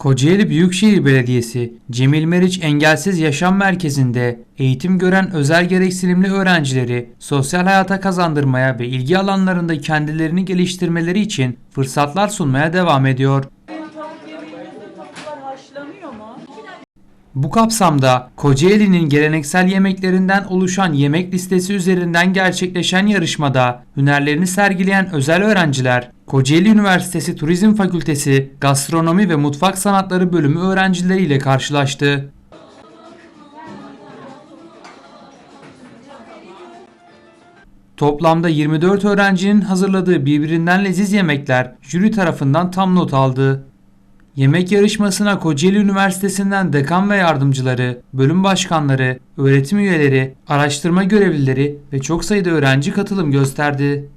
Kocaeli Büyükşehir Belediyesi Cemil Meriç Engelsiz Yaşam Merkezi'nde eğitim gören özel gereksinimli öğrencileri sosyal hayata kazandırmaya ve ilgi alanlarında kendilerini geliştirmeleri için fırsatlar sunmaya devam ediyor. Bu kapsamda Kocaeli'nin geleneksel yemeklerinden oluşan yemek listesi üzerinden gerçekleşen yarışmada hünerlerini sergileyen özel öğrenciler Kocaeli Üniversitesi Turizm Fakültesi Gastronomi ve Mutfak Sanatları Bölümü öğrencileriyle karşılaştı. Toplamda 24 öğrencinin hazırladığı birbirinden leziz yemekler jüri tarafından tam not aldı. Yemek yarışmasına Kocaeli Üniversitesi'nden dekan ve yardımcıları, bölüm başkanları, öğretim üyeleri, araştırma görevlileri ve çok sayıda öğrenci katılım gösterdi.